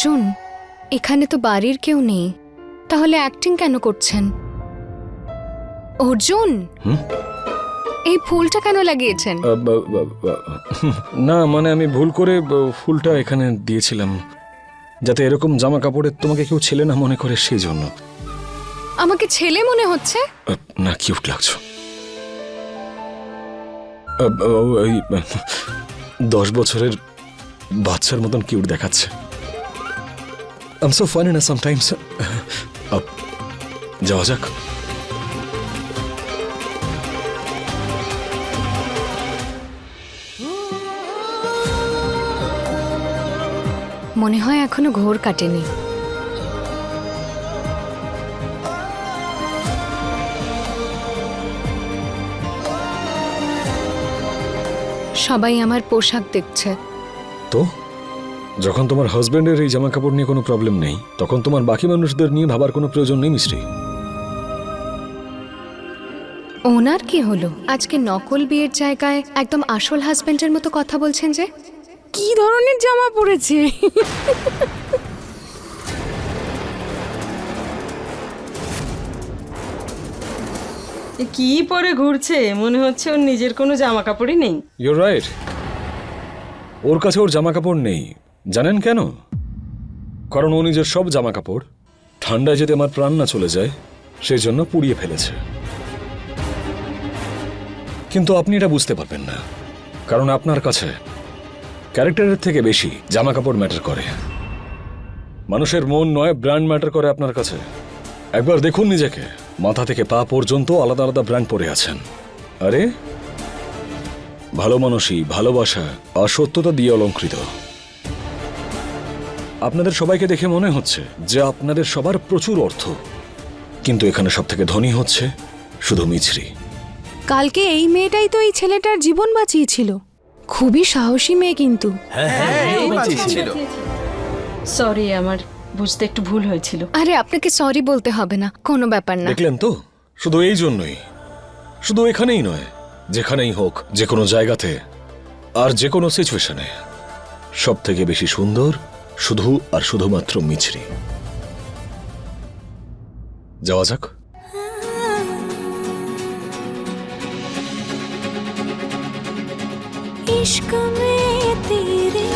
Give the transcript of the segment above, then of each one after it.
অর্জুন এখানে তো বাড়ির কেউ নেই তাহলে অ্যাক্টিং কেন করছেন? অর্জুন! এই ফুলটা কেন লাগিয়েছেন? না মানে আমি ভুল করে ফুলটা এখানে দিয়েছিলাম যাতে এরকম জামা কাপড়ের তোমাকে কেউ ছেলে না মনে করে সেই জন্য আমাকে ছেলে মনে হচ্ছে? না কিউট লাগছো। দশ বছরের বাচ্চার মতন কিউট দেখাচ্ছে। আম সো ফানি না সামটাইমস যাওয়া যাক মনে হয় এখনও ঘোর কাটেনি। সবাই আমার পোশাক দেখছে। তো? যখন তোমার হাজবেন্ডের এই জামা কাপড় নিয়ে কোনো প্রবলেম নেই তখন তোমার বাকি মানুষদের নিয়ে ভাবার কোনো প্রয়োজন নেই মিস্ত্রি। ওনার কি হলো? আজকে নকল বিয়ের জায়গায় একদম আসল হাজবেন্ডের মতো কথা বলছেন যে? কি ধরনের জামা পরেছে? এ কি পরে ঘুরছে? মনে হচ্ছে ওর নিজের কোনো জামা কাপড়ই নেই। ইউর রাইট ওর কাছে ওর জামা কাপড় নেই। জানেন কেন? কারণ ও নিজের সব জামা কাপড় ঠান্ডায় যেতে আমার প্রাণ না চলে যায়, সেই জন্য পুড়িয়ে ফেলেছে। কিন্তু আপনি এটা বুঝতে পারবেন না, কারণ আপনার কাছে ক্যারেক্টারের থেকে বেশি জামা কাপড় ম্যাটার করে। মানুষের মন নয় ব্র্যান্ড ম্যাটার করে আপনার কাছে। একবার দেখুন নিজেকে, মাথা থেকে পা পর্যন্ত আলাদা আলাদা ব্র্যান্ড পরে আছেন। আরে, ভালো মানুষই ভালোবাসা আর সত্যতা দিয়ে অলঙ্কৃত। আপনাদের সবাইকে দেখে মনে হচ্ছে যে আপনাদের সবার প্রচুর অর্থ। কিন্তু এখানে সব থেকে ধনী হচ্ছে শুধু মিছরি। কালকে এই মেয়েটাই তো এই ছেলেটার জীবন বাঁচিয়েছিল। খুবই সাহসী মেয়ে কিন্তু। সরি আমার বুঝতে একটু ভুল হয়েছিল। আরে আপনাকে সরি বলতে হবে না কোনো ব্যাপার না। দেখলেন তো? শুধু এই জন্যই। শুধু এখানেই নয় যেখানেই হোক যে কোনো জায়গাতে আর যে কোনো সিচুয়েশনে সব থেকে বেশি সুন্দর শুধু আর শুধুমাত্র মিছরি যাওয়া যাক इश्क में तेरे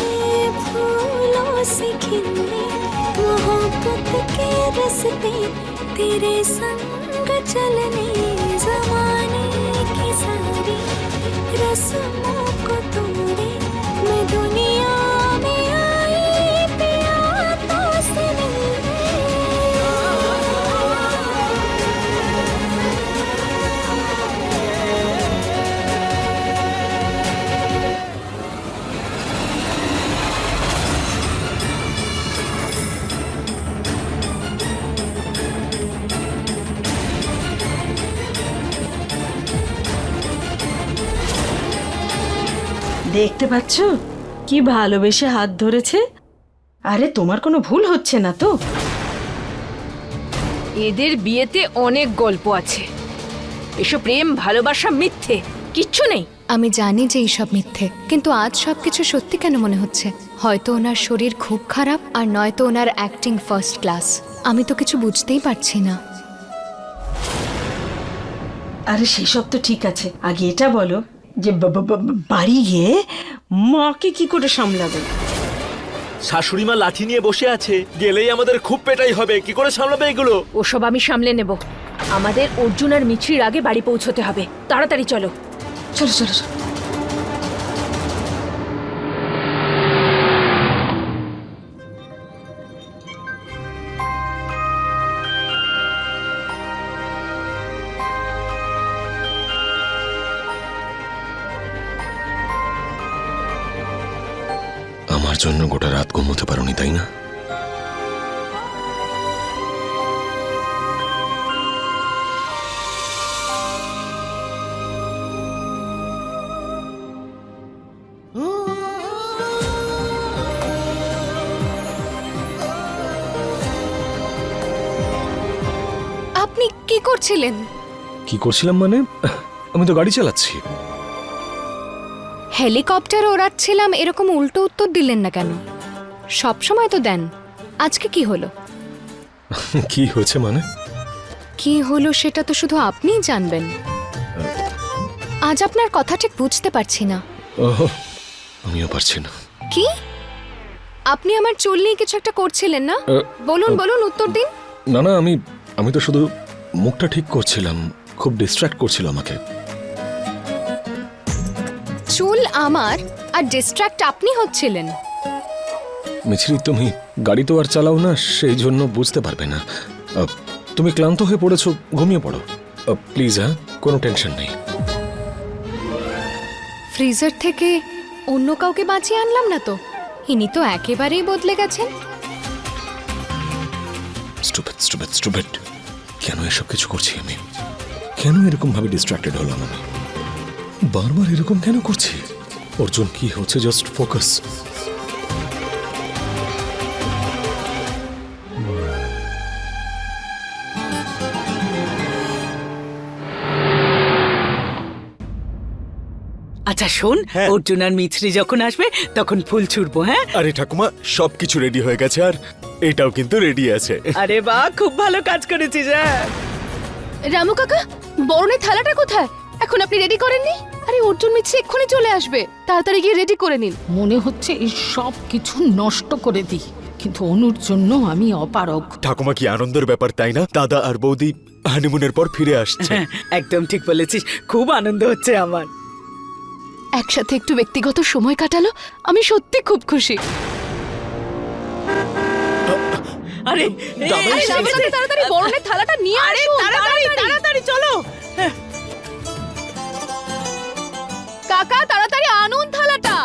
फूलों से खिलने मोहब्बत के रस्ते तेरे संग चलने जमाने দেখতে পাচ্ছ? কি ভালোবেসে হাত ধরেছে? আরে তোমার কোনো ভুল হচ্ছে না তো? এদের বিয়েতে অনেক গল্প আছে। এসব প্রেম ভালোবাসা মিথ্যে কিচ্ছু নেই। আমি জানি যে এইসব মিথ্যে কিন্তু আজ সব কিছু সত্যি কেন মনে হচ্ছে? হয়তো ওনার শরীর খুব খারাপ আর নয়তো ওনার অ্যাক্টিং ফার্স্ট ক্লাস আমি তো কিছু বুঝতেই পারছি না। আরে সেসব তো ঠিক আছে। আগে এটা বলো। যে বা- বা- বা- বাড়ি গিয়ে মাকে কি করে সামলাবে? শাশুড়ি মা লাঠি নিয়ে বসে আছে। গেলেই আমাদের খুব পেটাই হবে। কি করে সামলাবে এগুলো? ওসব আমি সামলে নেব। আমাদের অর্জুন আর মিছরির আগে বাড়ি পৌঁছতে হবে। তাড়াতাড়ি চলো। চলো চলো চলো। জন্য গোটা রাত ঘুমোতে পারি তাই না? আপনি কি করছিলেন? কি করছিলাম মানে? আমি তো গাড়ি চালাচ্ছি হেলিকপ্টার ওড়াচ্ছিলাম এরকম উল্টো উত্তর দিলেন না কেন? সব সময় তো দেন। আজকে কি হলো? কি হয়েছে মানে? কি হলো সেটা তো শুধু আপনিই জানবেন। আজ আপনার কথা ঠিক বুঝতে পারছি না। আমিও পারছি না। কি? আপনি আমার চুল নিয়ে কিছু একটা করছিলেন না? বলুন বলুন উত্তর দিন। না না আমি আমি তো শুধু মুখটা ঠিক করছিলাম খুব ডিস্ট্র্যাক্ট করছিল আমাকে। চুল আমার আর ডিস্ট্র্যাক্ট আপনি হচ্ছিলেন। মিছরি তুমি গাড়ি তো আর চালাও না সেই জন্য বুঝতে পারবে না। আহ, তুমি ক্লান্ত হয়ে পড়েছো ঘুমিয়ে পড়ো। প্লিজ হ্যাঁ কোনো টেনশন নেই। ফ্রিজার থেকে অন্য কাউকে বাঁচিয়ে আনলাম না তো? ইনি তো একেবারেই বদলে গেছেন। স্টুপিড স্টুপিড স্টুপিড কেন এসব কিছু করছি আমি? কেন এরকম ভাবে ডিস্ট্রাক্টেড হলাম আমি? বারবার এরকম কেন করছি? অর্জুন কি হচ্ছে? জাস্ট ফোকাস আচ্ছা শোন হ্যাঁ। অর্জুন আর মিছরি যখন আসবে তখন ফুল ছুড়বো হ্যাঁ? আরে ঠাকুমা সবকিছু রেডি হয়ে গেছে আর এটাও কিন্তু রেডি আছে। আরে বাহ খুব ভালো কাজ করেছিস হ্যাঁ। রামু কাকা বরণের থালাটা কোথায়? এখন আপনি রেডি করেননি? আরে অর্জুন মিছে এক্ষুনি চলে আসবে। তাড়াতাড়ি গিয়ে রেডি করে নিন। মনে হচ্ছে এই সব কিছু নষ্ট করে দিই। কিন্তু অনুর জন্য আমি অপারগ। ঠাকুমা কি আনন্দের ব্যাপার তাই না? দাদা আর বৌদি হানিমুনের পর ফিরে আসছে। হ্যাঁ, একদম ঠিক বলেছিস। খুব আনন্দ হচ্ছে আমার। একসাথে একটু ব্যক্তিগত সময় কাটালো আমি সত্যি খুব খুশি। আরে তাড়াতাড়ি বরণের থালাটা নিয়ে আরে তাড়াতাড়ি। তাড়াতাড়ি চলো। কাকা তাড়াতাড়ি আনুন থালাটা।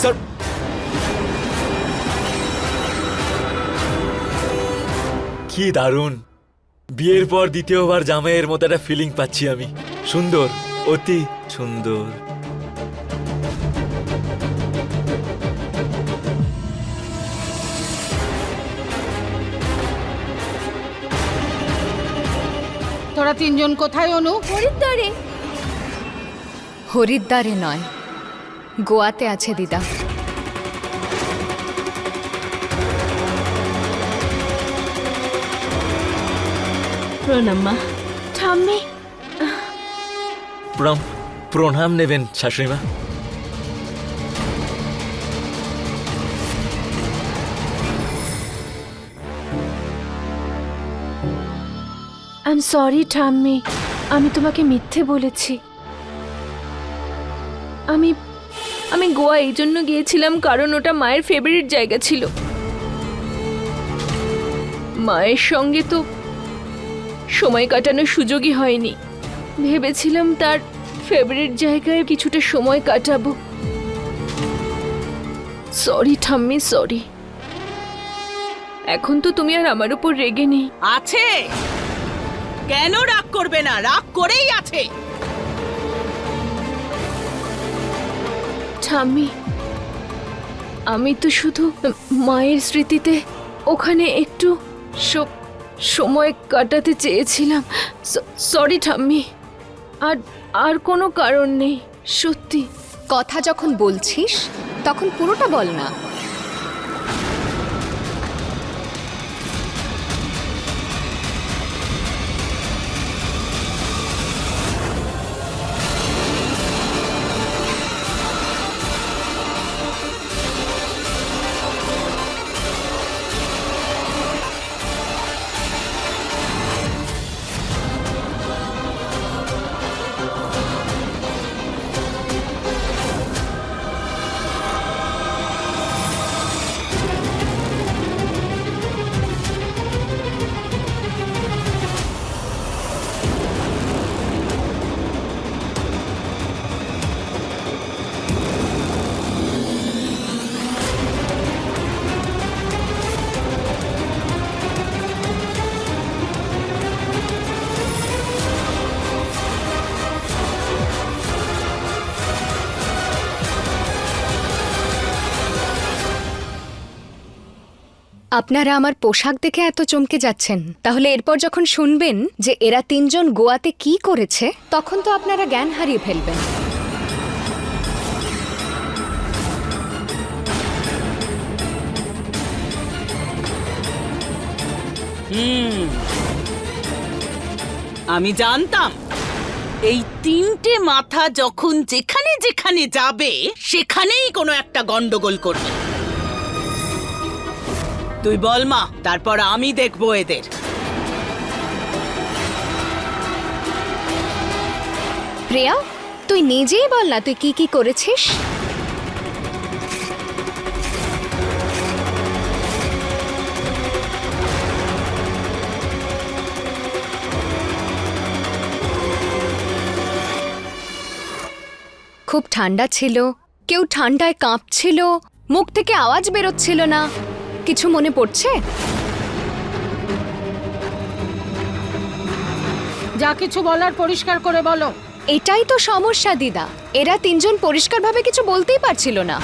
স্যার। কি দারুণ। বিয়ের পর দ্বিতীয়বার জামাইয়ের মতো একটা ফিলিং পাচ্ছি আমি। সুন্দর অতি সুন্দর। তোরা তিনজন কোথায় অনু? হরিদ্বারে। হরিদ্বারে নয় গোয়াতে আছে দিদা। প্রণাম মা ঠাম্মি। প্রণাম প্রণাম নেবেন শাশুড়ি মা আই এম সরি ঠাম্মি। আমি তোমাকে মিথ্যে বলেছি। আমি আমি গোয়া এই জন্য গিয়েছিলাম কারণ ওটা মায়ের ফেভারিট জায়গা ছিল। মায়ের সঙ্গে তো সময় কাটানোর সুযোগই হয়নি। ভেবেছিলাম তার ফেভারিট জায়গায় কিছুটা সময় কাটাবো। সরি ঠাম্মি সরি এখন তো তুমি আর আমার উপর রেগে নেই। আছে। কেন রাগ করবে না? রাগ করেই আছে। ঠাম্মি আমি তো শুধু মায়ের স্মৃতিতে ওখানে একটু সময় কাটাতে চেয়েছিলাম। সরি ঠাম্মি। আর আর কোনো কারণ নেই, সত্যি। কথা যখন বলছিস, তখন পুরোটা বল না। আপনারা আমার পোশাক দেখে এত চমকে যাচ্ছেন। তাহলে এরপর যখন শুনবেন যে এরা তিনজন গোয়াতে কি করেছে, তখন তো আপনারা জ্ঞান হারিয়ে ফেলবেন। আমি জানতাম। এই তিনটে মাথা যখন যেখানে যেখানে যাবে, সেখানেই কোনো একটা গন্ডগোল করবে। তুই বল মা, তারপর আমি দেখব এদের। প্রিয়া, তুই নিজেই বল না, তুই কি কি করেছিস? খুব ঠান্ডা ছিল, কেউ ঠান্ডায় কাঁপছিল, মুখ থেকে আওয়াজ বেরোচ্ছিল না। কিছু মনে পড়ছে? যা কিছু বলার পরিষ্কার করে বলো। এটাই তো সমস্যা দিদা। এরা তিনজন পরিষ্কারভাবে কিছু বলতেই পারছিল না।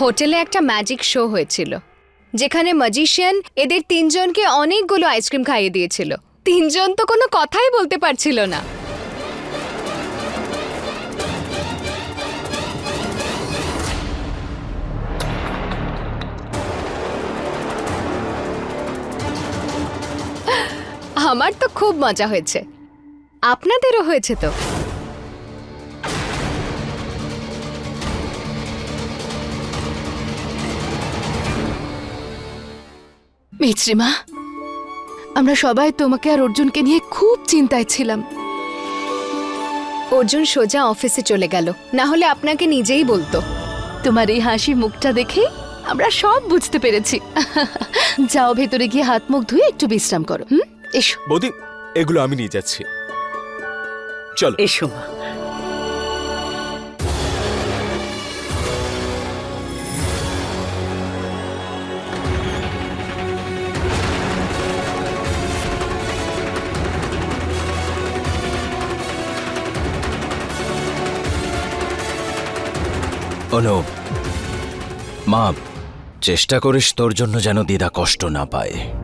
হোটেলে একটা ম্যাজিক শো হয়েছিল যেখানে ম্যাজিশিয়ান এদের তিনজনকে অনেকগুলো আইসক্রিম খাইয়ে দিয়েছিল। তিনজন তো কোনো কথাই বলতে পারছিল না। আমার তো খুব মজা হয়েছে। আপনাদেরও হয়েছে তো? মিত্রিমা আমরা সবাই তোমাকে আর অর্জুনকে নিয়ে খুব চিন্তায় ছিলাম। অর্জুন সোজা অফিসে চলে গেল। না হলে আপনাকে নিজেই বলতো। তোমার এই হাসি মুখটা দেখে আমরা সব বুঝতে পেরেছি। যাও ভেতরে গিয়ে হাত মুখ ধুয়ে একটু বিশ্রাম করো হুম? এসো। বৌদি এগুলো আমি নিয়ে যাচ্ছি। চলো। এসো মা। অনুপ মা চেষ্টা করিস তোর জন্য যেন দিদা কষ্ট না পায়।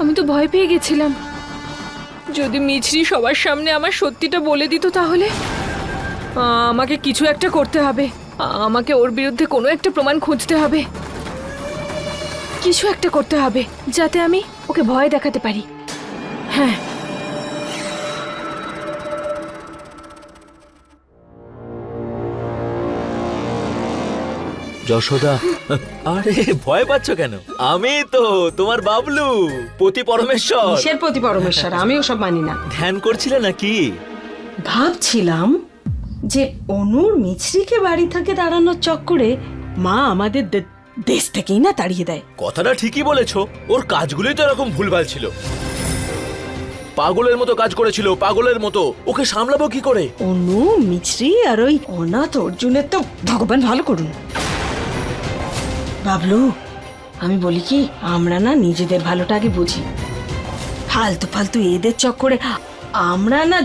আমি তো ভয় পেয়ে গেছিলাম। যদি মিছরি সবার সামনে আমার সত্যিটা বলে দিত তাহলে? আমাকে কিছু একটা করতে হবে। আমাকে ওর বিরুদ্ধে কোনো একটা প্রমাণ খুঁজতে হবে। কিছু একটা করতে হবে, যাতে আমি ওকে ভয় দেখাতে পারি। হ্যাঁ। যশোদা। আরে ভয় পাচ্ছ কেন? আমি তো তোমার বাবলু পতি পরমেশ্বর। কিসের প্রতি পরমেশ্বর? আমি ওসব মানি না। ধ্যান করছিলে নাকি? ভাবছিলাম যে অনুর মিছরিকে বাড়ি থেকে দাঁড়ানোর চক্করে মা আমাদের দে- দেশ থেকেই না তাড়িয়ে দেয়। কথাটা ঠিকই বলেছ ওর কাজগুলোই তো এরকম ভুলভাল ছিল। পাগলের মতো কাজ করেছিল পাগলের মতো। ওকে সামলাবো কি করে? অনু মিছরি আর ওই অনাথ অর্জুনের তো ভগবান ভালো করুন। বাবলু আমি বলি কি আমরা না নিজেদের ভালোটা আগে বুঝি। ফালতু ফালতু এদের চক্করে আমরা না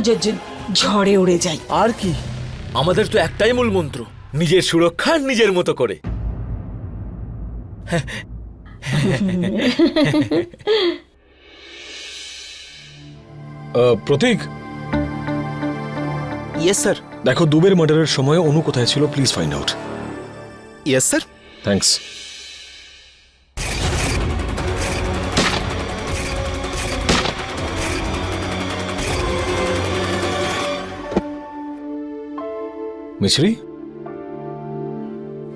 ঝড়ে উড়ে যাই। আর কি? আমাদের তো একটাই মূল মন্ত্র নিজের সুরক্ষা নিজের মতো করে। আহ, প্রতীক? ইয়েস স্যার দেখো দুবের মার্ডারের সময় অনু কোথায় ছিল? Please find out yes sir thanks Mishri?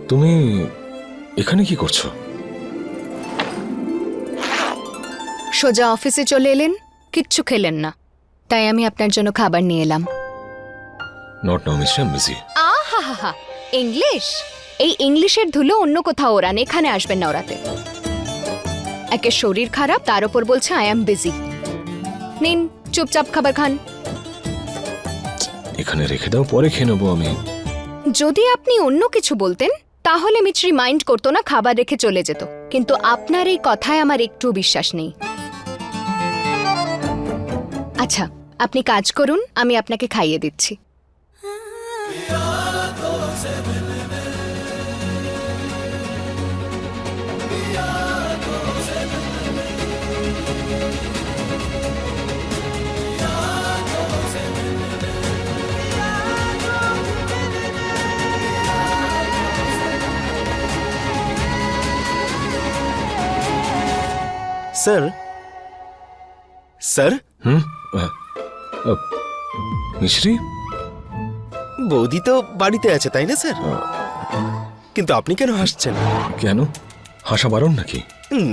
তুমি এখানে কি করছ? সোজা অফিসে চলে এলেন কিচ্ছু খেলেন না। তাই আমি আপনার জন্য খাবার নিয়ে এলাম। নট নাও মিছরি আই বিজি আহা হা হা ইংলিশ? এই ইংলিশের ধুলো অন্য কোথাও ওরান এখানে আসবেন না ওরাতে একে শরীর খারাপ তার উপর বলছে আই অ্যাম বিজি নিন চুপচাপ খাবার খান। এখানে রেখে দাও পরে খেয়ে নেব আমি। যদি আপনি অন্য কিছু বলতেন, তাহলে মিছরি মাইন্ড করতো না খাবার রেখে চলে যেত। কিন্তু আপনার এই কথায় আমার একটু বিশ্বাস নেই। আচ্ছা আপনি কাজ করুন, আমি আপনাকে খাইয়ে দিচ্ছি। স্যার? স্যার? হুম? মিশ্রি? বৌদি তো বাড়িতে আছে তাই না স্যার? কিন্তু আপনি কেন হাসছেন? কেন? হাসা বারণ নাকি?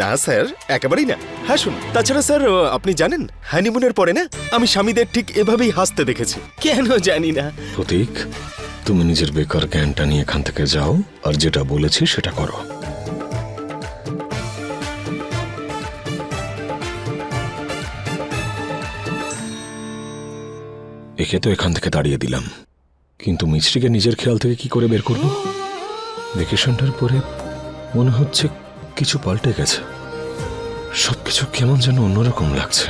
না স্যার একেবারেই না। হাসুন। তাছাড়া স্যার আপনি জানেন হানিমুনের পরে না আমি স্বামীদের ঠিক এভাবেই হাসতে দেখেছি। কেন জানি না। প্রতীক তুমি নিজের বেকার জ্ঞানটা নিয়ে এখান থেকে যাও আর যেটা বলেছি সেটা করো। একে তো এখান থেকে দাঁড়িয়ে দিলাম। কিন্তু মিছরিকে নিজের খেয়াল থেকে কি করে বের করব? ভেকেশনটার পরে মনে হচ্ছে কিছু পাল্টে গেছে। সবকিছু কেমন যেন অন্যরকম লাগছে।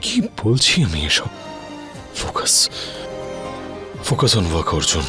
কি বলছি আমি এসব? Focus. Focus on work, Arjun.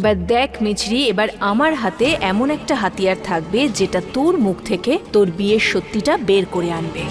এবার দেখ মিছরি, এবার আমার হাতে এমন একটা হাতিয়ার থাকবে যেটা তোর মুখ থেকে তোর বিয়ের সত্যিটা বের করে আনবে।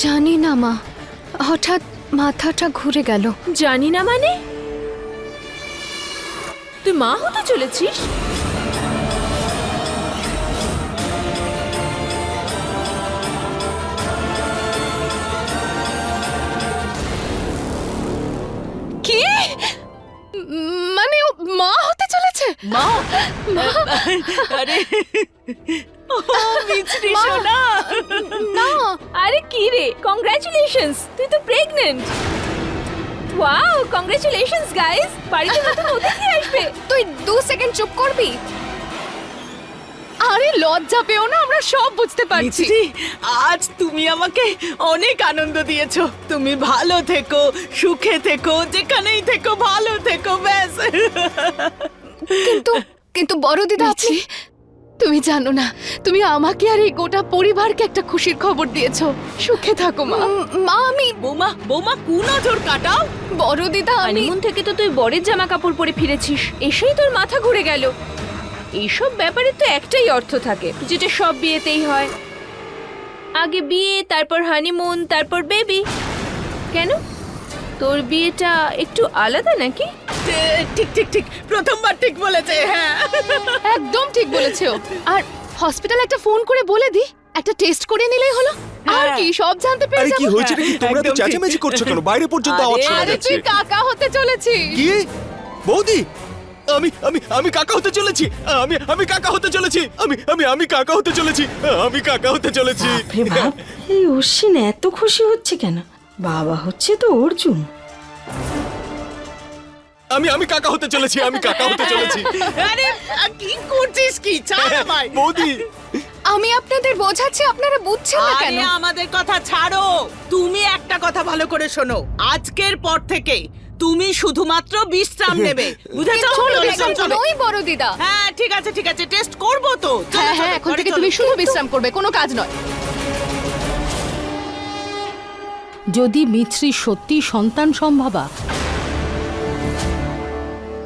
জানি না মা। হঠাৎ মাথাটা ঘুরে গেল। জানি না মানে? তুই মা হতে চলেছিস? কি? মানে মা হতে চলেছে? মা? আরে। মিছরি সোনা না আরে কি রে? কংগ্রাচুলেশনস তুই তো প্রেগনেন্ট ওয়াও কংগ্রাচুলেশনস গাইস বাড়িতে নতুন অতিথি আসবে। তুই দু সেকেন্ড চুপ করবি? আরে লজ্জা পেও না আমরা সব বুঝতে পারছি। আজ তুমি আমাকে অনেক আনন্দ দিয়েছ। তুমি ভালো থেকো সুখে থেকো যেখানেই থেকো ভালো থেকো ব্যাস। কিন্তু কিন্তু বড় দিদা আপনি তুমি জানো না তুমি আমাকে আর এই গোটা পরিবারকে একটা খুশির খবর দিয়েছ। সুখে থাকো মা। মা আমি বৌমা বৌমা কু নজর কাটাও। বড় দিদা আমি হানিমুন থেকে তো তুই বরের জামা কাপড় পরে ফিরেছিস। এসেই তোর মাথা ঘুরে গেল। এইসব ব্যাপারে তো একটাই অর্থ থাকে যেটা সব বিয়েতেই হয়। আগে বিয়ে তারপর হানিমুন তারপর বেবি কেন? তোর বিয়েটা একটু আলাদা নাকি? ঠিক ঠিক ঠিক। প্রথমবার ঠিক বলেছে হ্যাঁ। একদম ঠিক বলেছে ও আর হসপিটালে একটা ফোন করে বলে দি একটা টেস্ট করে নিলেই হলো। আর কি সব জানতে পেরে আরে কি যাব। হয়েছে নাকি? তোমরা তো। চেঁচামেচি করছ কেন? বাইরে পর্যন্ত আওয়াজ শোনা আরে যাচ্ছে। তুই কাকা হতে চলেছিস। কি? বৌদি আমি আমি আমি কাকা হতে চলেছি। আমি আমি কাকা হতে চলেছি। আমি আমি আমি কাকা হতে চলেছি। আমি কাকা হতে চলেছি। বাপ এই অশ্বিন এত খুশি হচ্ছে কেন? বাবা হচ্ছে তো অর্জুন। আমি আমি কাকা হতে চলেছি আমি কাকা হতে চলেছি। আরে কি করছিস কি? ছাড় আমায়। বৌদি। আমি আপনাদের বোঝাচ্ছি আপনারা বুঝছেন না কেন? আরে আমাদের কথা ছাড়ো। তুমি একটা কথা ভালো করে শোনো। আজকের পর থেকে তুমি শুধুমাত্র বিশ্রাম নেবে। বুঝেছ? চলো চলো। ওই বড় দিদা। হ্যাঁ ঠিক আছে ঠিক আছে। টেস্ট করব তো। হ্যাঁ হ্যাঁ এখন থেকে তুমি শুধু বিশ্রাম করবে কোনো কাজ নয়। যদি মিছরি সত্যি সন্তান সম্ভাবা,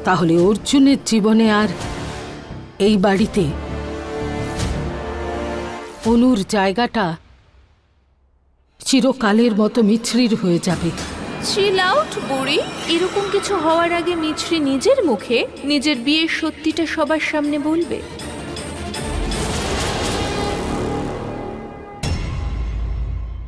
তাহলে অর্জুনের জীবনে আর এই বাড়িতে অনুর জায়গাটা চিরকালের মতো মিছরির হয়ে যাবে। বুড়ি। এরকম কিছু হওয়ার আগে মিছরি নিজের মুখে নিজের বিয়ের সত্যিটা সবার সামনে বলবে।